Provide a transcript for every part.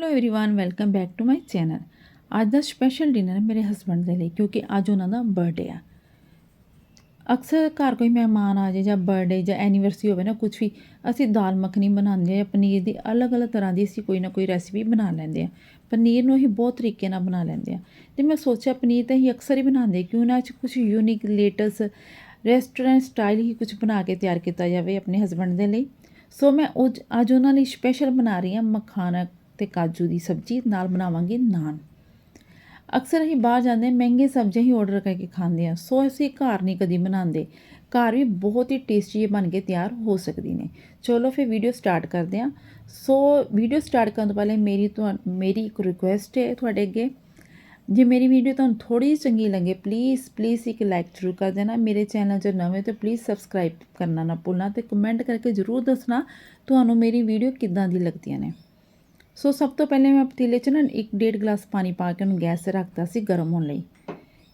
hello everyone welcome back to my channel ਅੱਜ ਦਾ special dinner ਮੇਰੇ ਹਸਬੰਡ ਦੇ ਲਈ ਕਿਉਂਕਿ ਅੱਜ ਉਹਨਾਂ ਦਾ ਬਰਥਡੇ ਆ ਅਕਸਰ ਘਰ ਕੋਈ ਮਹਿਮਾਨ ਆ ਜਾਏ ਜਾਂ ਬਰਥਡੇ ਜਾਂ ਐਨੀਵਰਸਰੀ ਹੋਵੇ ਨਾ ਕੁਝ ਵੀ ਅਸੀਂ ਦਾਲ ਮੱਖਣੀ ਬਣਾਉਂਦੇ ਆ ਪਨੀਰ ਦੀ ਅਲੱਗ-ਅਲੱਗ ਤਰ੍ਹਾਂ ਦੀ ਅਸੀਂ ਕੋਈ ਨਾ ਕੋਈ ਰੈਸਿਪੀ ਬਣਾ ਲੈਂਦੇ ਆ ਪਨੀਰ ਨੂੰ ਅਸੀਂ ਬਹੁਤ ਤਰੀਕੇ ਨਾਲ ਬਣਾ ਲੈਂਦੇ ਆ ਤੇ ਮੈਂ ਸੋਚਿਆ ਪਨੀਰ ਤਾਂ ਅਸੀਂ ਅਕਸਰ ਹੀ ਬਣਾਉਂਦੇ ਕਿਉਂ ਨਾ ਅੱਜ ਕੁਝ ਯੂਨੀਕ ਲੇਟੈਸਟ ਰੈਸਟੋਰੈਂਟ ਸਟਾਈਲ ਹੀ ਕੁਝ ਬਣਾ ਕੇ ਤਿਆਰ ਕੀਤਾ ਜਾਵੇ ਆਪਣੇ ਹਸਬੰਡ ਦੇ ਲਈ ਸੋ ਮੈਂ ਉਜ ਅੱਜ ਉਹਨਾਂ ਲਈ ਸਪੈਸ਼ਲ ਬਣਾ ਰਹੀ ਹਾਂ ਮਖਾਨਾ ਤੇ ਕਾਜੂ ਦੀ ਸਬਜ਼ੀ ਨਾਲ ਬਣਾਵਾਂਗੇ ਨਾਨ। ਅਕਸਰ ਅਸੀਂ ਬਾਹਰ ਜਾਂਦੇ ਹਾਂ, ਮਹਿੰਗੇ ਸਬਜ਼ੀਆਂ ਹੀ ਆਰਡਰ ਕਰਕੇ ਖਾਂਦੇ ਆ ਸੋ ਅਸੀਂ ਘਰ ਨਹੀਂ ਕਦੀ ਬਣਾਉਂਦੇ। ਘਰ ਵੀ ਬਹੁਤ ਹੀ ਟੇਸਟੀ ਬਣ ਕੇ ਤਿਆਰ ਹੋ ਸਕਦੀ ਨੇ। ਚਲੋ ਫਿਰ ਵੀਡੀਓ ਸਟਾਰਟ ਕਰਦੇ ਹਾਂ। ਸੋ ਵੀਡੀਓ ਸਟਾਰਟ ਕਰਨ ਤੋਂ ਪਹਿਲੇ ਮੇਰੀ ਤੁਹਾ ਮੇਰੀ ਇੱਕ ਰਿਕੁਐਸਟ ਹੈ ਤੁਹਾਡੇ ਅੱਗੇ। ਜੇ ਮੇਰੀ ਵੀਡੀਓ ਤੁਹਾਨੂੰ ਥੋੜੀ ਜਿਹੀ ਚੰਗੀ ਲੱਗੇ ਪਲੀਜ਼ ਪਲੀਜ਼ ਇੱਕ ਲਾਈਕ ਜ਼ਰੂਰ ਕਰ ਦੇਣਾ। ਮੇਰੇ ਚੈਨਲ 'ਚ ਨਵੇਂ ਤੇ ਪਲੀਜ਼ ਸਬਸਕ੍ਰਾਈਬ ਕਰਨਾ ਨਾ ਭੁੱਲਣਾ ਤੇ ਕਮੈਂਟ ਕਰਕੇ ਜ਼ਰੂਰ ਦੱਸਣਾ ਤੁਹਾਨੂੰ ਮੇਰੀ ਵੀਡੀਓ ਕਿੱਦਾਂ ਦੀ ਲੱਗਦੀਆਂ ਨੇ। ਸੋ ਸਭ ਤੋਂ ਪਹਿਲੇ ਮੈਂ ਪਤੀਲੇ 'ਚ ਨਾ 1.5 ਗਲਾਸ ਪਾਣੀ ਪਾ ਕੇ ਉਹਨੂੰ ਗੈਸ ਤੇ ਰੱਖਤਾ ਸੀ ਗਰਮ ਹੋਣ ਲਈ।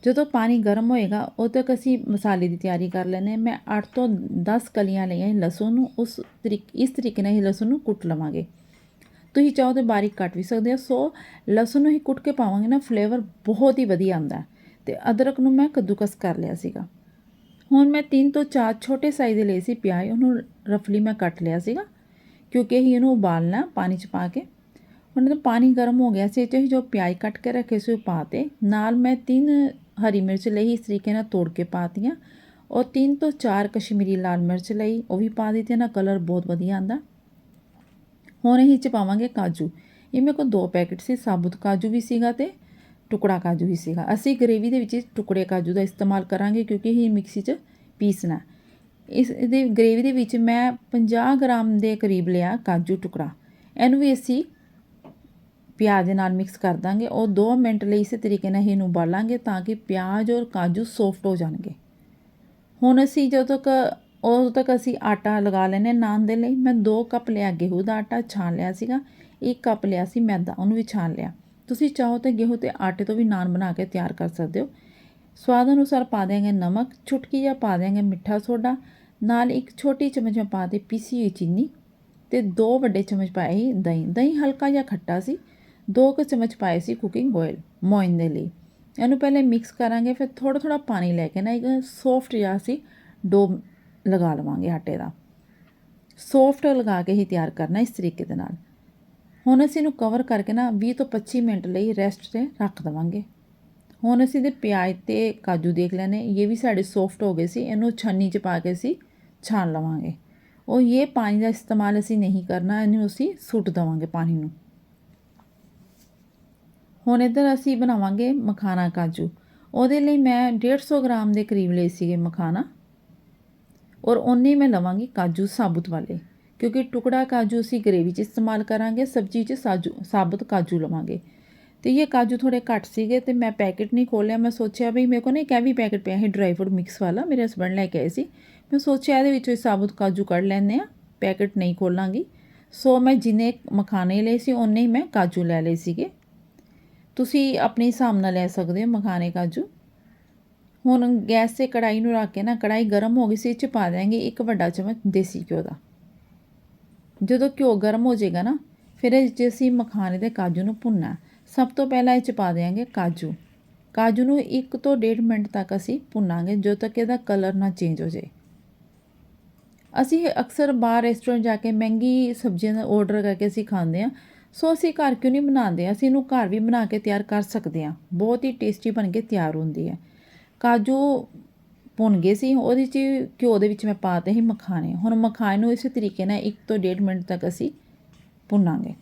ਜਦੋਂ ਪਾਣੀ ਗਰਮ ਹੋਏਗਾ, ਉਦੋਂ ਤੱਕ ਅਸੀਂ ਮਸਾਲੇ ਦੀ ਤਿਆਰੀ ਕਰ ਲੈਨੇ ਮੈਂ 8 ਤੋਂ 10 ਕਲੀਆਂ ਲਈਆਂ ਲਸਣ ਨੂੰ, ਉਸ ਤਰੀਕੇ, ਇਸ ਤਰੀਕੇ ਨਾਲ ਹੀ ਲਸਣ ਨੂੰ ਕੁੱਟ ਲਵਾਂਗੇ। ਤੁਸੀਂ ਚਾਹੋ ਤਾਂ ਬਾਰੀਕ ਕੱਟ ਵੀ ਸਕਦੇ ਹੋ। ਸੋ ਲਸਣ ਨੂੰ ਹੀ ਕੁੱਟ ਕੇ ਪਾਵਾਂਗੇ ਨਾ ਫਲੇਵਰ ਬਹੁਤ ਹੀ ਵਧੀਆ ਆਉਂਦਾ ਤੇ ਅਦਰਕ ਨੂੰ ਮੈਂ ਕੱਦੂਕਸ ਕਰ ਲਿਆ ਸੀਗਾ। ਹੁਣ ਮੈਂ 3 ਤੋਂ 4 ਛੋਟੇ ਸਾਈਜ਼ ਦੇ ਲਏ ਸੀ ਪਿਆਜ਼, ਉਹਨੂੰ ਰਫਲੀ ਮੈਂ ਕੱਟ ਲਿਆ ਸੀਗਾ, ਕਿਉਂਕਿ ਅਸੀਂ ਇਹਨੂੰ ਉਬਾਲਣਾ, ਪਾਣੀ 'ਚ ਪਾ ਕੇ। ਹੁਣ ਜਦੋਂ ਪਾਣੀ ਗਰਮ ਹੋ ਗਿਆ ਸੀ, ਤੇ ਜੋ ਪਿਆਜ਼ ਕੱਟ ਕੇ ਰੱਖੇ ਸੀ ਉਹ ਪਾਤੇ ਨਾਲ ਮੈਂ ਤਿੰਨ ਹਰੀ ਮਿਰਚ ਲਈ ਇਸ ਤਰੀਕੇ ਨਾਲ ਤੋੜ ਕੇ ਪਾਤੀਆਂ। ਔਰ ਤਿੰਨ ਤੋਂ ਚਾਰ ਕਸ਼ਮੀਰੀ ਲਾਲ ਮਿਰਚ ਲਈ, ਉਹ ਵੀ ਪਾ ਦਿੱਤੀ ਨਾ ਕਲਰ ਬਹੁਤ ਵਧੀਆ ਆਂਦਾ। ਹੁਣ ਅਸੀਂ ਚ ਪਾਵਾਂਗੇ ਕਾਜੂ। ਇਹ ਮੇਰੇ ਕੋਲ ਦੋ ਪੈਕੇਟ ਸੀ, ਸਾਬੁਤ ਕਾਜੂ ਵੀ ਸੀਗਾ ਤੇ ਟੁਕੜਾ ਕਾਜੂ ਵੀ ਸੀਗਾ। ਅਸੀਂ ਗ੍ਰੇਵੀ ਦੇ ਵਿੱਚ ਟੁਕੜੇ ਕਾਜੂ ਦਾ ਇਸਤੇਮਾਲ ਕਰਾਂਗੇ ਕਿਉਂਕਿ ਇਹ ਮਿਕਸੀ 'ਚ ਪੀਸਣਾ। ਇਸ ਦੇ ਗ੍ਰੇਵੀ ਦੇ ਵਿੱਚ ਮੈਂ 50 ਗ੍ਰਾਮ ਦੇ ਕਰੀਬ ਲਿਆ ਕਾਜੂ ਟੁਕੜਾ। ਇਹਨੂੰ ਵੀ ਅਸੀਂ ਪਿਆਜ਼ ਦੇ ਨਾਲ ਮਿਕਸ ਕਰ ਦਾਂਗੇ। ਉਹ 2 ਮਿੰਟ ਲਈ ਇਸੇ ਤਰੀਕੇ ਨਾਲ ਇਹਨੂੰ ਉਬਾਲਾਂਗੇ ਤਾਂ ਕਿ ਪਿਆਜ਼ ਔਰ ਕਾਜੂ ਸੌਫਟ ਹੋ ਜਾਣਗੇ। ਹੁਣ ਅਸੀਂ ਜਦੋਂ ਤੱਕ, ਉਦੋਂ ਤੱਕ ਅਸੀਂ ਆਟਾ ਲਗਾ ਲੈਨੇ ਨਾਨ ਦੇ ਲਈ। ਮੈਂ 2 ਕੱਪ ਲਿਆ ਗੇਹੂੰ ਦਾ ਆਟਾ ਛਾਣ ਲਿਆ ਸੀਗਾ। 1 ਕੱਪ ਲਿਆ ਸੀ ਮੈਦਾ, ਉਹਨੂੰ ਵੀ ਛਾਣ ਲਿਆ। ਤੁਸੀਂ ਚਾਹੋ ਤਾਂ ਗੇਹੂੰ ਤੇ ਆਟੇ ਤੋਂ ਵੀ ਨਾਨ ਬਣਾ ਕੇ ਤਿਆਰ ਕਰ ਸਕਦੇ ਹੋ। ਸਵਾਦ ਅਨੁਸਾਰ ਪਾ ਦੇਂਗੇ ਨਮਕ ਚੁਟਕੀ ਜਾਂ ਪਾ ਦੇਂਗੇ ਮਿੱਠਾ ਸੋਡਾ। ਨਾਲ ਇੱਕ ਛੋਟੀ ਚਮਚ ਮੈਂ ਪਾ ਦੇ ਪੀਸੀ ਹੋਈ ਚੀਨੀ ਤੇ ਦੋ ਵੱਡੇ ਚਮਚ ਪਾਏ ਦਹੀਂ। ਦਹੀਂ ਹਲਕਾ ਜਿਹਾ ਖੱਟਾ ਸੀ। ਦੋ ਕੁ ਚਮਚ ਪਾਏ ਸੀ ਕੁਕਿੰਗ ਆਇਲ ਮੋਇਨ ਦੇ ਲਈ। ਇਹਨੂੰ ਪਹਿਲੇ ਮਿਕਸ ਕਰਾਂਗੇ, ਫਿਰ ਥੋੜਾ ਥੋੜਾ ਪਾਣੀ ਲੈ ਕੇ ਨਾ ਇੱਕ ਸੌਫਟ ਜਿਹਾ ਸੀ ਡੋ ਲਗਾ ਲਵਾਂਗੇ ਆਟੇ ਦਾ। ਸੌਫਟ ਲਗਾ ਕੇ ਹੀ ਤਿਆਰ ਕਰਨਾ ਇਸ ਤਰੀਕੇ ਦੇ ਨਾਲ। ਹੁਣ ਅਸੀਂ ਇਹਨੂੰ ਕਵਰ ਕਰਕੇ ਨਾ 20 ਤੋਂ 25 ਮਿੰਟ ਲਈ ਰੈਸਟ ਤੇ ਰੱਖ ਦਵਾਂਗੇ। ਹੁਣ ਅਸੀਂ ਦੇ ਪਿਆਜ਼ ਤੇ ਕਾਜੂ ਦੇਖ ਲੈਨੇ ਇਹ ਵੀ ਸਾਡੇ ਸੌਫਟ ਹੋ ਗਏ ਸੀ। ਇਹਨੂੰ ਛੰਨੀ 'ਚ ਪਾ ਕੇ ਅਸੀਂ ਛਾਣ ਲਵਾਂਗੇ। ਉਹ ਇਹ ਪਾਣੀ ਦਾ ਇਸਤੇਮਾਲ ਅਸੀਂ ਨਹੀਂ ਕਰਨਾ। ਇਹਨੂੰ ਅਸੀਂ ਸੁੱਟ ਦਵਾਂਗੇ ਪਾਣੀ ਨੂੰ। ਹੁਣ ਇੱਧਰ ਅਸੀਂ ਬਣਾਵਾਂਗੇ ਮਖਾਣਾ ਕਾਜੂ। ਉਹਦੇ ਲਈ ਮੈਂ 150 ਗ੍ਰਾਮ ਦੇ ਕਰੀਬ ਲਏ ਸੀਗੇ ਮਖਾਣਾ। ਔਰ ਉਹਨੇ ਮੈਂ ਲਵਾਂਗੀ ਕਾਜੂ ਸਾਬੁਤ ਵਾਲੇ, ਕਿਉਂਕਿ ਟੁਕੜਾ ਕਾਜੂ ਅਸੀਂ ਗ੍ਰੇਵੀ 'ਚ ਇਸਤੇਮਾਲ ਕਰਾਂਗੇ, ਸਬਜ਼ੀ 'ਚ ਸਾਜੂ, ਸਾਬਤ ਕਾਜੂ ਲਵਾਂਗੇ। ਤੇ ਇਹ ਕਾਜੂ ਥੋੜੇ ਘੱਟ ਸੀਗੇ ਤੇ ਮੈਂ ਪੈਕੇਟ ਨਹੀਂ ਖੋਲਿਆ ਮੈਂ ਸੋਚਿਆ ਵੀ ਮੇਰੇ ਕੋਲ ਨਾ ਇੱਕ ਇਹ ਵੀ ਪੈਕੇਟ ਪਿਆ ਹੈ ਡਰਾਈ ਫਰੂਟ ਮਿਕਸ ਵਾਲਾ, ਮੇਰੇ ਹਸਬੰਡ ਲੈ ਕੇ ਆਏ ਸੀ। ਮੈਂ ਸੋਚਿਆ ਇਹਦੇ ਵਿੱਚੋਂ ਸਾਬਤ ਕਾਜੂ ਕੱਢ ਲੈਂਦੇ ਆ ਪੈਕੇਟ ਨਹੀਂ ਖੋਲਾਂਗੀ। ਸੋ ਮੈਂ ਜਿੰਨੇ ਮਖਾਣੇ ਲਏ ਸੀ ਉਹਨੇ ਹੀ ਮੈਂ ਕਾਜੂ ਲੈ ਲਏ ਸੀਗੇ। ਤੁਸੀਂ ਆਪਣੇ ਹਿਸਾਬ ਨਾਲ ਲੈ ਸਕਦੇ ਹੋ ਮਖਾਣੇ ਕਾਜੂ। ਹੁਣ ਗੈਸ ਤੇ ਕੜਾਈ ਨੂੰ ਰੱਖ ਕੇ ਨਾ ਕੜਾਈ ਗਰਮ ਹੋ ਗਈ ਸੀ, ਇਹ 'ਚ ਪਾ ਦਿਆਂਗੇ ਇੱਕ ਵੱਡਾ ਚਮਚ ਦੇਸੀ ਘਿਓ ਦਾ। ਜਦੋਂ ਘਿਓ ਗਰਮ ਹੋ ਜਾਏਗਾ ਨਾ, ਫਿਰ ਇਹ 'ਚ ਅਸੀਂ ਮਖਾਣੇ ਦੇ ਕਾਜੂ ਨੂੰ ਭੁੰਨਣਾ। ਸਭ ਤੋਂ ਪਹਿਲਾਂ ਇਹ 'ਚ ਪਾ ਦਿਆਂਗੇ ਕਾਜੂ। ਕਾਜੂ ਨੂੰ 1 ਤੋਂ 1.5 ਮਿੰਟ ਤੱਕ ਅਸੀਂ ਭੁੰਨਾਂਗੇ ਜਦੋਂ ਤੱਕ ਇਹਦਾ ਕਲਰ ਨਾ ਚੇਂਜ ਹੋ ਜਾਏ। ਅਸੀਂ ਅਕਸਰ ਬਾਹਰ ਰੈਸਟੋਰੈਂਟ ਜਾ ਕੇ ਮਹਿੰਗੀ ਸਬਜ਼ੀਆਂ ਦਾ ਆਰਡਰ ਕਰਕੇ ਅਸੀਂ ਖਾਂਦੇ ਆ ਸੋ ਅਸੀਂ ਘਰ ਕਿਉਂ ਨਹੀਂ ਬਣਾਉਂਦੇ? ਅਸੀਂ ਇਹਨੂੰ ਘਰ ਵੀ ਬਣਾ ਕੇ ਤਿਆਰ ਕਰ ਸਕਦੇ ਹਾਂ। ਬਹੁਤ ਹੀ ਟੇਸਟੀ ਬਣ ਕੇ ਤਿਆਰ ਹੁੰਦੀ ਹੈ। ਕਾਜੂ ਭੁੰਨ ਗਏ ਸੀ। ਉਹਦੇ 'ਚ ਘਿਓ ਦੇ ਵਿੱਚ ਮੈਂ ਪਾਤੇ ਸੀ ਮਖਾਣੇ। ਹੁਣ ਮਖਾਣੇ ਨੂੰ ਇਸੇ ਤਰੀਕੇ ਨਾਲ 1 ਤੋਂ 1.5 ਮਿੰਟ ਤੱਕ ਅਸੀਂ ਭੁੰਨਾਂਗੇ।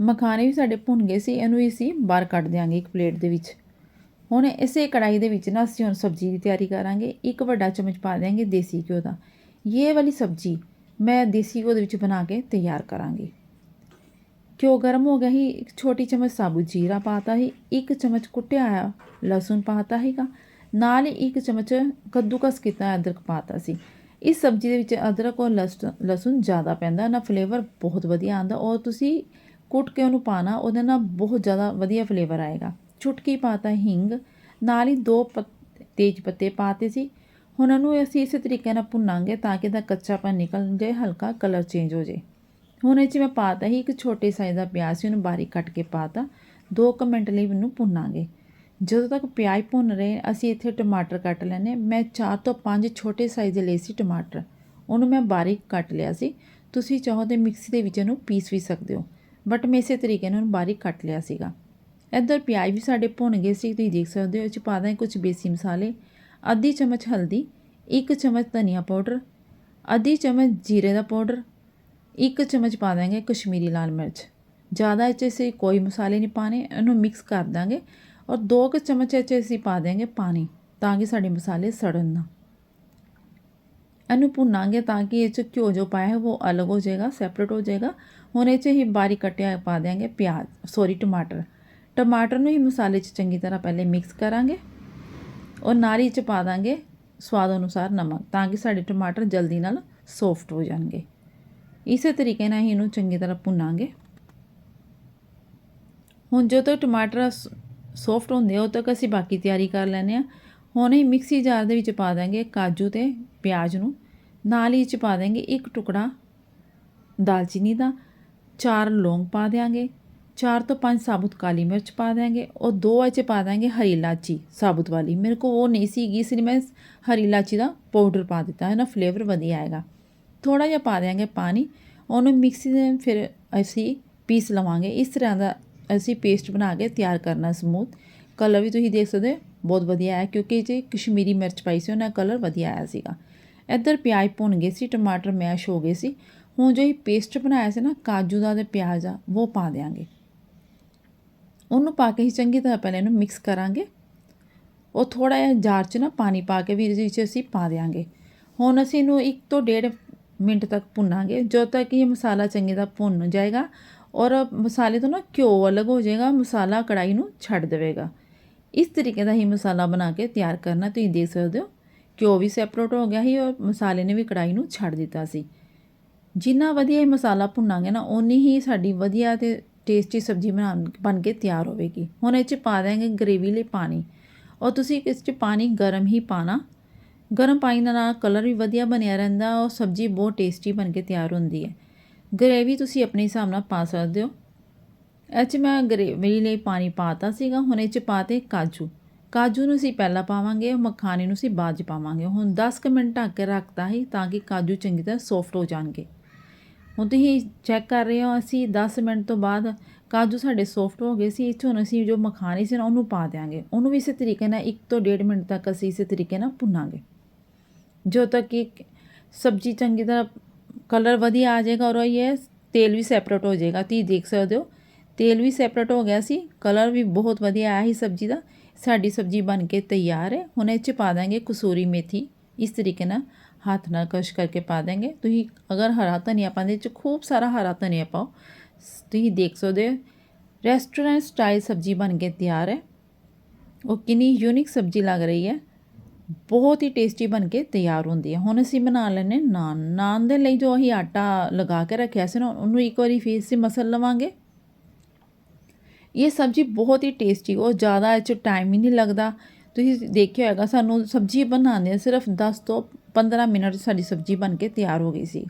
ਮਖਾਣੇ ਵੀ ਸਾਡੇ ਭੁੰਨ ਗਏ ਸੀ। ਇਹਨੂੰ ਅਸੀਂ ਬਾਹਰ ਕੱਢ ਦਿਆਂਗੇ ਇੱਕ ਪਲੇਟ ਦੇ ਵਿੱਚ। ਹੁਣ ਇਸੇ ਕੜਾਈ ਦੇ ਵਿੱਚ ਨਾ ਅਸੀਂ ਹੁਣ ਸਬਜ਼ੀ ਦੀ ਤਿਆਰੀ ਕਰਾਂਗੇ। ਇੱਕ ਵੱਡਾ ਚਮਚ ਪਾ ਦਿਆਂਗੇ ਦੇਸੀ ਘਿਓ ਦਾ। ਇਹ ਵਾਲੀ ਸਬਜ਼ੀ ਮੈਂ ਦੇਸੀ ਘਿਓ ਦੇ ਵਿੱਚ ਬਣਾ ਕੇ ਤਿਆਰ ਕਰਾਂਗੀ। ਘਿਓ ਗਰਮ ਹੋ ਗਿਆ ਹੀ ਇੱਕ ਛੋਟੀ ਚਮਚ ਸਾਬੂ ਜੀਰਾ ਪਾਤਾ ਹੀ ਇੱਕ ਚਮਚ ਕੁੱਟਿਆ ਆਇਆ ਲਸਣ ਪਾਤਾ ਹੈਗਾ ਨਾਲ ਹੀ ਇੱਕ ਚਮਚ ਕੱਦੂਕਸ ਕੀਤਾ ਅਦਰਕ ਪਾਤਾ ਸੀ। ਇਸ ਸਬਜ਼ੀ ਦੇ ਵਿੱਚ ਅਦਰਕ ਔਰ ਲਸਣ ਜ਼ਿਆਦਾ ਪੈਂਦਾ, ਨਾ ਫਲੇਵਰ ਬਹੁਤ ਵਧੀਆ ਆਉਂਦਾ ਔਰ ਤੁਸੀਂ ਕੁੱਟ ਕੇ ਉਹਨੂੰ ਪਾਣਾ, ਉਹਦੇ ਨਾਲ ਬਹੁਤ ਜ਼ਿਆਦਾ ਵਧੀਆ ਫਲੇਵਰ ਆਏਗਾ। ਚੁਟਕੀ ਪਾਤਾ ਹਿੰਗ, ਨਾਲ ਹੀ ਦੋ ਤੇਜ ਪੱਤੇ ਪਾਤੇ ਸੀ ਹੁਣ ਇਹਨੂੰ ਅਸੀਂ ਇਸੇ ਤਰੀਕੇ ਨਾਲ ਭੁੰਨਾਂਗੇ ਤਾਂ ਕਿ ਇਹਦਾ ਕੱਚਾਪਨ ਨਿਕਲ ਜਾਏ, ਹਲਕਾ ਕਲਰ ਚੇਂਜ ਹੋ ਜਾਏ। ਹੁਣ ਇਹ 'ਚ ਮੈਂ ਪਾਤਾ ਹੀ ਇੱਕ ਛੋਟੇ ਸਾਈਜ਼ ਦਾ ਪਿਆਜ਼ ਸੀ, ਉਹਨੂੰ ਬਾਰੀਕ ਕੱਟ ਕੇ ਪਾਤਾ। 2 ਕੁ ਮਿੰਟ ਲਈ ਇਹਨੂੰ ਭੁੰਨਾਂਗੇ। ਜਦੋਂ ਤੱਕ ਪਿਆਜ਼ ਭੁੰਨ ਰਹੇ, ਅਸੀਂ ਇੱਥੇ ਟਮਾਟਰ ਕੱਟ ਲੈਣੇ ਮੈਂ 4 ਤੋਂ 5 ਛੋਟੇ ਸਾਈਜ਼ ਦੇ ਲਏ ਸੀ ਟਮਾਟਰ। ਉਹਨੂੰ ਮੈਂ ਬਾਰੀਕ ਕੱਟ ਲਿਆ ਸੀ। ਤੁਸੀਂ ਚਾਹੋ ਤੇ ਮਿਕਸੀ ਦੇ ਵਿੱਚ ਇਹਨੂੰ ਪੀਸ ਵੀ ਸਕਦੇ ਹੋ। ਬਟ ਮੈਂ ਇਸੇ ਤਰੀਕੇ ਨਾਲ ਉਹਨੂੰ ਬਾਰੀਕ ਕੱਟ ਲਿਆ ਸੀਗਾ। ਇੱਧਰ ਪਿਆਜ਼ ਵੀ ਸਾਡੇ ਭੁੰਨ ਗਏ ਸੀ। ਤੁਸੀਂ ਦੇਖ ਸਕਦੇ ਹੋ, ਇਹ 'ਚ ਪਾ ਦਾਂ ਕੁਝ ਬੇਸੀ ਮਸਾਲੇ। ਅੱਧੀ ਚਮਚ ਹਲਦੀ, ਇੱਕ ਚਮਚ ਧਨੀਆ ਪਾਊਡਰ, ਅੱਧੀ ਚਮਚ ਜੀਰੇ ਦਾ ਪਾਊਡਰ, ਇੱਕ ਚਮਚ ਪਾ ਦਾਂਗੇ ਕਸ਼ਮੀਰੀ ਲਾਲ ਮਿਰਚ। ਜ਼ਿਆਦਾ ਇਹ 'ਚ ਅਸੀਂ ਕੋਈ ਮਸਾਲੇ ਨਹੀਂ ਪਾਣੇ ਇਹਨੂੰ ਮਿਕਸ ਕਰ ਦਾਂਗੇ ਔਰ ਦੋ ਕੁ ਚਮਚ ਇਹ 'ਚ ਅਸੀਂ ਪਾ ਦੇਂਗੇ ਪਾਣੀ ਤਾਂ ਕਿ ਸਾਡੇ ਮਸਾਲੇ ਸੜਨ ਨਾ। ਇਹਨੂੰ ਭੁੰਨਾਂਗੇ ਤਾਂ ਕਿ ਇਹ 'ਚ ਘਿਓ ਜੋ ਪਾਇਆ ਹੈ ਉਹ ਅਲੱਗ ਹੋ ਜਾਏਗਾ ਸੈਪਰੇਟ ਹੋ ਜਾਏਗਾ। ਹੁਣ ਇਹ 'ਚ ਹੀ ਬਾਰੀਕ ਕੱਟਿਆ ਪਾ ਦਿਆਂਗੇ ਪਿਆਜ਼ ਸੌਰੀ ਟਮਾਟਰ। ਟਮਾਟਰ ਨੂੰ ਹੀ ਮਸਾਲੇ 'ਚ ਚੰਗੀ ਤਰ੍ਹਾਂ ਪਹਿਲੇ ਮਿਕਸ ਕਰਾਂਗੇ। ਔਰ ਨਾਲ ਹੀ 'ਚ ਪਾ ਦਾਂਗੇ ਸਵਾਦ ਅਨੁਸਾਰ ਨਮਕ, ਤਾਂ ਕਿ ਸਾਡੇ ਟਮਾਟਰ ਜਲਦੀ ਨਾਲ ਸੌਫਟ ਹੋ ਜਾਣਗੇ। ਇਸੇ ਤਰੀਕੇ ਨਾਲ ਹੀ ਇਹਨੂੰ ਚੰਗੀ ਤਰ੍ਹਾਂ ਭੁੰਨਾਂਗੇ। ਹੁਣ ਜਦੋਂ ਤੱਕ ਟਮਾਟਰ ਸੌਫਟ ਹੁੰਦੇ ਆ, ਉਦੋਂ ਤੱਕ ਅਸੀਂ ਬਾਕੀ ਤਿਆਰੀ ਕਰ ਲੈਂਦੇ ਆ ਹੁਣ ਹੀ ਮਿਕਸੀ ਜਾਰ ਦੇ ਵਿੱਚ ਪਾ ਦਾਂਗੇ ਕਾਜੂ ਤੇ ਪਿਆਜ਼ ਨੂੰ। ਨਾਲ ਹੀ 'ਚ ਪਾ ਦਾਂਗੇ ਇੱਕ ਟੁਕੜਾ ਦਾਲਚੀਨੀ ਦਾ। ਚਾਰ ਲੌਂਗ ਪਾ ਦਿਆਂਗੇ। ਚਾਰ ਤੋਂ ਪੰਜ ਸਾਬੁਤ ਕਾਲੀ ਮਿਰਚ ਪਾ ਦਿਆਂਗੇ। ਔਰ ਦੋ ਇਹ 'ਚ ਪਾ ਦਾਂਗੇ ਹਰੀ ਇਲਾਚੀ, ਸਾਬੁਤ ਵਾਲੀ। ਮੇਰੇ ਕੋਲ ਉਹ ਨਹੀਂ ਸੀਗੀ, ਇਸ ਲਈ ਮੈਂ ਹਰੀ ਇਲਾਚੀ ਦਾ ਪਾਊਡਰ ਪਾ ਦਿੱਤਾ ਹੈ ਨਾ ਫਲੇਵਰ ਵਧੀਆ ਆਏਗਾ। ਥੋੜਾ ਜਿਹਾ ਪਾ ਦਿਆਂਗੇ ਪਾਣੀ, ਉਹਨੂੰ ਮਿਕਸੀ ਦੇ ਫਿਰ ਅਸੀਂ ਪੀਸ ਲਵਾਂਗੇ। ਇਸ ਤਰ੍ਹਾਂ ਦਾ ਅਸੀਂ ਪੇਸਟ ਬਣਾ ਕੇ ਤਿਆਰ ਕਰਨਾ ਸਮੂਥ ਕਲਰ ਵੀ ਤੁਸੀਂ ਦੇਖ ਸਕਦੇ ਹੋ, ਬਹੁਤ ਵਧੀਆ ਆਇਆ, ਕਿਉਂਕਿ ਜੇ ਕਸ਼ਮੀਰੀ ਮਿਰਚ ਪਾਈ ਸੀ ਉਹਨਾਂ ਕਲਰ ਵਧੀਆ ਆਇਆ ਸੀਗਾ। ਇੱਧਰ ਪਿਆਜ਼ ਭੁੰਨ ਗਏ ਸੀ, ਟਮਾਟਰ ਮੈਸ਼ ਹੋ ਗਏ ਸੀ। ਹੁਣ ਜੋ ਇਹ ਪੇਸਟ ਬਣਾਇਆ ਸੀ ਨਾ, ਕਾਜੂ ਦਾ ਤੇ ਪਿਆਜ਼ ਦਾ, ਉਹ ਪਾ ਦਿਆਂਗੇ। ਉਹਨੂੰ ਪਾ ਕੇ ਹੀ ਚੰਗੀ ਤਰ੍ਹਾਂ ਪਹਿਲਾਂ ਇਹਨੂੰ ਮਿਕਸ ਕਰਾਂਗੇ। ਉਹ ਥੋੜਾ ਜਿਹਾ ਜਾਰ 'ਚ ਨਾ ਪਾਣੀ ਪਾ ਕੇ ਵੀ ਇਹਦੇ ਵਿੱਚ ਅਸੀਂ ਪਾ ਦਿਆਂਗੇ। ਹੁਣ ਅਸੀਂ ਇਹਨੂੰ 1 ਤੋਂ 1.5 ਮਿੰਟ ਤੱਕ ਭੁੰਨਾਂਗੇ, ਜਦੋਂ ਤੱਕ ਇਹ ਮਸਾਲਾ ਚੰਗੀ ਤਰ੍ਹਾਂ ਭੁੰਨ ਜਾਏਗਾ ਔਰ ਮਸਾਲੇ ਤੋਂ ਨਾ ਘਿਓ ਅਲੱਗ ਹੋ ਜਾਏਗਾ, ਮਸਾਲਾ ਕੜਾਈ ਨੂੰ ਛੱਡ ਦੇਵੇਗਾ। ਇਸ ਤਰੀਕੇ ਦਾ ਹੀ ਮਸਾਲਾ ਬਣਾ ਕੇ ਤਿਆਰ ਕਰਨਾ ਤੁਸੀਂ ਦੇਖ ਸਕਦੇ ਹੋ। ਘਿਓ ਵੀ ਸੈਪਰੇਟ ਹੋ ਗਿਆ ਸੀ ਔਰ ਮਸਾਲੇ ਨੇ ਵੀ ਕੜਾਈ ਨੂੰ ਛੱਡ ਦਿੱਤਾ ਸੀ। ਜਿੰਨਾ ਵਧੀਆ ਇਹ ਮਸਾਲਾ ਭੁੰਨਾਂਗੇ ਨਾ, ਓਨੀ ਹੀ ਸਾਡੀ ਵਧੀਆ ਤੇ ਟੇਸਟੀ ਸਬਜ਼ੀ ਬਣਾ ਬਣ ਕੇ ਤਿਆਰ ਹੋਵੇਗੀ। ਹੁਣ ਇਹ 'ਚ ਪਾ ਦਾਂਗੇ ਗ੍ਰੇਵੀ ਲਈ ਪਾਣੀ। ਔਰ ਤੁਸੀਂ ਇਸ 'ਚ ਪਾਣੀ ਗਰਮ ਹੀ ਪਾਣਾ। ਗਰਮ ਪਾਣੀ ਦੇ ਨਾਲ ਕਲਰ ਵੀ ਵਧੀਆ ਬਣਿਆ ਰਹਿੰਦਾ, ਔਰ ਸਬਜ਼ੀ ਬਹੁਤ ਟੇਸਟੀ ਬਣ ਕੇ ਤਿਆਰ ਹੁੰਦੀ ਹੈ। ਗ੍ਰੇਵੀ ਤੁਸੀਂ ਆਪਣੇ ਹਿਸਾਬ ਨਾਲ ਪਾ ਸਕਦੇ ਹੋ। ਇਹ 'ਚ ਮੈਂ ਗ੍ਰੇਵੀ ਲਈ ਪਾਣੀ ਪਾਤਾ ਸੀਗਾ, ਹੁਣ ਇਹ 'ਚ ਪਾਤੇ ਕਾਜੂ। ਕਾਜੂ ਨੂੰ ਅਸੀਂ ਪਹਿਲਾਂ ਪਾਵਾਂਗੇ ਮਖਾਣੇ ਨੂੰ ਅਸੀਂ ਬਾਅਦ 'ਚ ਪਾਵਾਂਗੇ। ਹੁਣ 10 ਕੁ ਮਿੰਟ ਢੱਕ ਕੇ ਰੱਖਤਾ ਹੀ ਤਾਂ ਕਿ ਕਾਜੂ ਚੰਗੀ ਤਰ੍ਹਾਂ ਸੌਫਟ ਹੋ ਜਾਣਗੇ। ਹੁਣ ਤੁਸੀਂ ਚੈੱਕ ਕਰ ਰਹੇ ਹੋ, ਅਸੀਂ 10 ਮਿੰਟ ਤੋਂ ਬਾਅਦ ਕਾਜੂ ਸਾਡੇ ਸੌਫਟ ਹੋ ਗਏ ਸੀ ਇਹ ਹੁਣ ਅਸੀਂ ਜੋ ਮਖਾਣੇ ਸੀ ਨਾ, ਉਹਨੂੰ ਪਾ ਦਿਆਂਗੇ। ਉਹਨੂੰ ਵੀ ਇਸੇ ਤਰੀਕੇ ਨਾਲ 1 ਤੋਂ 1.5 ਮਿੰਟ ਤੱਕ ਅਸੀਂ ਇਸੇ ਤਰੀਕੇ ਨਾਲ ਭੁੰਨਾਂਗੇ। ਜੋ ਤੱਕ ਕਿ ਸਬਜ਼ੀ ਚੰਗੀ ਤਰ੍ਹਾਂ ਕਲਰ ਵਧੀਆ ਆ ਜਾਏਗਾ ਔਰ ਇਹ ਤੇਲ ਵੀ ਸੈਪਰੇਟ ਹੋ ਜਾਏਗਾ, ਤੁਸੀਂ ਦੇਖ ਸਕਦੇ ਹੋ। ਤੇਲ ਵੀ ਸੈਪਰੇਟ ਹੋ ਗਿਆ ਸੀ ਕਲਰ ਵੀ ਬਹੁਤ ਵਧੀਆ ਆਇਆ ਸੀ ਸਬਜ਼ੀ ਦਾ। ਸਾਡੀ ਸਬਜ਼ੀ ਬਣ ਕੇ ਤਿਆਰ ਹੈ। ਹੁਣ ਇਹ 'ਚ ਪਾ ਦਾਂਗੇ ਕਸੂਰੀ ਮੇਥੀ। ਇਸ ਤਰੀਕੇ ਨਾਲ ਹੱਥ ਨਾਲ ਕਸ਼ ਕਰਕੇ ਪਾ ਦਾਂਗੇ ਤੁਸੀਂ ਅਗਰ ਹਰਾ ਧਨੀਆ ਪਾਉਂਦੇ ਚ ਖੂਬ ਸਾਰਾ ਹਰਾ ਧਨੀਆ ਪਾਓ ਤੁਸੀਂ ਦੇਖ ਸਕਦੇ ਹੋ ਰੈਸਟੋਰੈਂਟ ਸਟਾਈਲ ਸਬਜ਼ੀ ਬਣ ਕੇ ਤਿਆਰ ਹੈ ਉਹ ਕਿੰਨੀ ਯੂਨਿਕ ਸਬਜ਼ੀ ਲੱਗ ਰਹੀ ਹੈ ਬਹੁਤ ਹੀ ਟੇਸਟੀ ਬਣ ਕੇ ਤਿਆਰ ਹੁੰਦੀ ਹੈ ਹੁਣ ਅਸੀਂ ਬਣਾ ਲੈਨੇ ਨਾਨ ਨਾਨ ਦੇ ਲਈ ਜੋ ਅਸੀਂ ਆਟਾ ਲਗਾ ਕੇ ਰੱਖਿਆ ਸੀ ਨਾ ਉਹਨੂੰ ਇੱਕ ਵਾਰੀ ਫੇਰ ਸੇ ਮਸਲ ਲਵਾਂਗੇ ਇਹ ਸਬਜ਼ੀ ਬਹੁਤ ਹੀ ਟੇਸਟੀ ਉਹ ਜ਼ਿਆਦਾ ਇਹ 'ਚ ਟਾਈਮ ਹੀ ਨਹੀਂ ਲੱਗਦਾ ਤੁਸੀਂ ਦੇਖਿਆ ਹੋਏਗਾ, ਸਾਨੂੰ ਸਬਜ਼ੀ ਬਣਾਉਂਦੇ ਸਿਰਫ 10 ਤੋਂ 15 ਮਿੰਟ 'ਚ ਸਾਡੀ ਸਬਜ਼ੀ ਬਣ ਕੇ ਤਿਆਰ ਹੋ ਗਈ ਸੀ।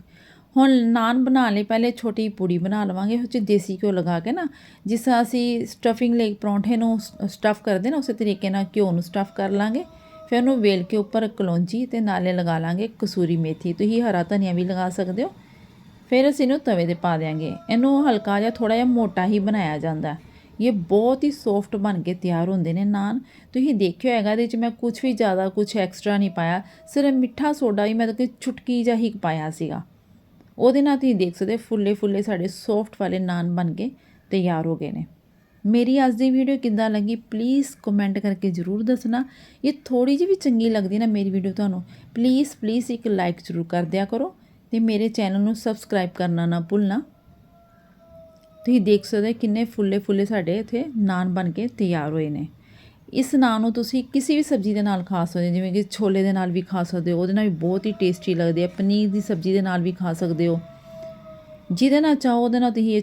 ਹੁਣ ਨਾਨ ਬਣਾਉਣ ਲਈ ਪਹਿਲੇ ਛੋਟੀ ਪੂੜੀ ਬਣਾ ਲਵਾਂਗੇ, ਉਹ 'ਚ ਦੇਸੀ ਘਿਓ ਲਗਾ ਕੇ ਨਾ, ਜਿਸ ਤਰ੍ਹਾਂ ਅਸੀਂ ਸਟਫਿੰਗ ਲਈ ਪਰੌਂਠੇ ਨੂੰ ਸਟਫ ਕਰਦੇ ਨਾ, ਉਸੇ ਤਰੀਕੇ ਨਾਲ ਘਿਓ ਨੂੰ ਸਟਫ ਕਰ ਲਾਂਗੇ। ਫਿਰ ਉਹਨੂੰ ਵੇਲ ਕੇ ਉੱਪਰ ਕਲੌਂਜੀ ਤੇ ਨਾਲੇ ਲਗਾ ਲਾਂਗੇ ਕਸੂਰੀ ਮੇਥੀ। ਤੁਸੀਂ ਹਰਾ ਧਨੀਆ ਵੀ ਲਗਾ ਸਕਦੇ ਹੋ। ਫਿਰ ਅਸੀਂ ਇਹਨੂੰ ਤਵੇ ਤੇ ਪਾ ਦਿਆਂਗੇ। ਇਹਨੂੰ ਹਲਕਾ ਜਿਹਾ ਥੋੜਾ ਜਿਹਾ ਮੋਟਾ ਹੀ ਬਣਾਇਆ ਜਾਂਦਾ। ਇਹ ਬਹੁਤ ਹੀ ਸੌਫਟ ਬਣ ਕੇ ਤਿਆਰ ਹੁੰਦੇ ਨੇ ਨਾਨ। ਤੁਸੀਂ ਦੇਖਿਓ ਹੈਗਾ ਇਹਦੇ ਵਿੱਚ ਮੈਂ ਕੁਝ ਵੀ ਜ਼ਿਆਦਾ ਕੁਝ ਐਕਸਟਰਾ ਨਹੀਂ ਪਾਇਆ। ਸਿਰਫ ਮਿੱਠਾ ਸੋਡਾ ਹੀ ਮੈਂ ਤਾਂ ਕਿ ਚੁਟਕੀ ਜਿਹਾ ਹੀ ਪਾਇਆ ਸੀਗਾ। ਉਹਦੇ ਨਾਲ ਤੁਸੀਂ ਦੇਖ ਸਕਦੇ ਫੁੱਲੇ ਫੁੱਲੇ ਸਾਡੇ ਸੌਫਟ ਵਾਲੇ ਨਾਨ ਬਣ ਕੇ ਤਿਆਰ ਹੋ ਗਏ ਨੇ। ਮੇਰੀ ਅੱਜ ਦੀ ਵੀਡੀਓ ਕਿੱਦਾਂ ਲੱਗੀ ਪਲੀਜ਼ ਕਮੈਂਟ ਕਰਕੇ ਜ਼ਰੂਰ ਦੱਸਣਾ। ਇਹ ਥੋੜੀ ਜਿਹੀ ਵੀ ਚੰਗੀ ਲੱਗਦੀ ਨਾ ਮੇਰੀ ਵੀਡੀਓ ਤੁਹਾਨੂੰ ਪਲੀਜ਼ ਪਲੀਜ਼ ਇੱਕ ਲਾਈਕ ਜ਼ਰੂਰ ਕਰ ਦਿਆ ਕਰੋ ਤੇ ਮੇਰੇ ਚੈਨਲ ਨੂੰ ਸਬਸਕ੍ਰਾਈਬ ਕਰਨਾ ਨਾ ਭੁੱਲਣਾ। ਤੁਸੀਂ ਦੇਖ ਸਕਦੇ ਕਿੰਨੇ ਫੁੱਲੇ ਫੁੱਲੇ ਸਾਡੇ ਇੱਥੇ ਨਾਨ ਬਣ ਕੇ ਤਿਆਰ ਹੋਏ ਨੇ। ਇਸ ਨਾਨ ਨੂੰ ਤੁਸੀਂ ਕਿਸੇ ਵੀ ਸਬਜ਼ੀ ਦੇ ਨਾਲ ਖਾ ਸਕਦੇ ਹੋ, ਜਿਵੇਂ ਕਿ ਛੋਲੇ ਦੇ ਨਾਲ ਵੀ ਖਾ ਸਕਦੇ ਹੋ, ਉਹਦੇ ਨਾਲ ਵੀ ਬਹੁਤ ਹੀ ਟੇਸਟੀ ਲੱਗਦੇ ਆ, ਪਨੀਰ ਦੀ ਸਬਜ਼ੀ ਦੇ ਨਾਲ ਵੀ ਖਾ ਸਕਦੇ ਹੋ। ਜਿਹਦੇ ਨਾਲ ਚਾਹੋ, ਉਹਦੇ ਨਾਲ ਤੁਸੀਂ ਇਹ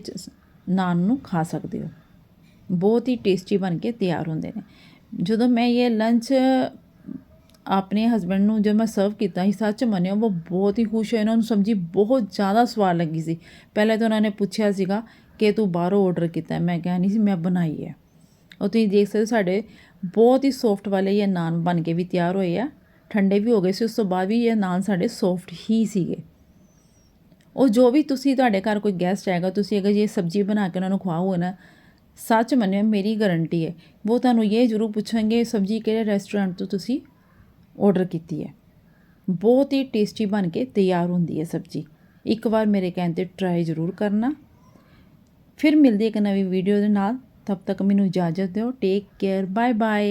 ਨਾਨ ਨੂੰ ਖਾ ਸਕਦੇ ਹੋ। ਬਹੁਤ ਹੀ ਟੇਸਟੀ ਬਣ ਕੇ ਤਿਆਰ ਹੁੰਦੇ ਨੇ। ਜਦੋਂ ਮੈਂ ਇਹ ਲੰਚ ਆਪਣੇ ਹਸਬੰਡ ਨੂੰ ਜਦ ਮੈਂ ਸਰਵ ਕੀਤਾ ਸੀ ਸੱਚ ਮੰਨਿਓ, ਉਹ ਬਹੁਤ ਹੀ ਖੁਸ਼ ਹੋਏ ਉਹਨਾਂ ਨੂੰ ਸਬਜ਼ੀ ਬਹੁਤ ਜ਼ਿਆਦਾ ਸਵਾਦ ਲੱਗੀ ਸੀ। ਪਹਿਲੇ ਤਾਂ ਉਹਨਾਂ ਨੇ ਪੁੱਛਿਆ ਸੀਗਾ ਕਿ ਤੂੰ ਬਾਹਰੋਂ ਆਰਡਰ ਕੀਤਾ ਮੈਂ ਕਿਹਾ, ਨਹੀਂ ਸੀ ਮੈਂ ਬਣਾਈ ਹੈ। ਉਹ ਤੁਸੀਂ ਦੇਖ ਸਕਦੇ ਹੋ, ਸਾਡੇ ਬਹੁਤ ਹੀ ਸੌਫਟ ਵਾਲੇ ਇਹ ਨਾਨ ਬਣ ਕੇ ਵੀ ਤਿਆਰ ਹੋਏ ਆ। ਠੰਡੇ ਵੀ ਹੋ ਗਏ ਸੀ, ਉਸ ਤੋਂ ਬਾਅਦ ਵੀ ਇਹ ਨਾਨ ਸਾਡੇ ਸੌਫਟ ਹੀ ਸੀਗੇ। ਉਹ ਜੋ ਵੀ ਤੁਸੀਂ ਤੁਹਾਡੇ ਘਰ ਕੋਈ ਗੈਸਟ ਆਏਗਾ ਤੁਸੀਂ ਅਗਰ ਇਹ ਸਬਜ਼ੀ ਬਣਾ ਕੇ ਉਹਨਾਂ ਨੂੰ ਖਵਾਓਗੇ ਨਾ, ਸੱਚ ਮੰਨਿਓ, ਮੇਰੀ ਗਾਰੰਟੀ ਹੈ, ਉਹ ਤੁਹਾਨੂੰ ਇਹ ਜ਼ਰੂਰ ਪੁੱਛਣਗੇ, ਸਬਜ਼ੀ ਕਿਹੜੇ ਰੈਸਟੋਰੈਂਟ ਤੋਂ ਤੁਸੀਂ ਆਰਡਰ ਕੀਤੀ ਹੈ? ਬਹੁਤ ਹੀ ਟੇਸਟੀ ਬਣ ਕੇ ਤਿਆਰ ਹੁੰਦੀ ਹੈ ਸਬਜ਼ੀ। ਇੱਕ ਵਾਰ ਮੇਰੇ ਕਹਿਣ 'ਤੇ ਟਰਾਈ ਜ਼ਰੂਰ ਕਰਨਾ। ਫਿਰ ਮਿਲਦੀ ਇੱਕ ਨਵੀਂ ਵੀਡੀਓ ਦੇ ਨਾਲ। ਤਬ ਤੱਕ ਮੈਨੂੰ ਇਜਾਜ਼ਤ ਦਿਓ। Take care bye bye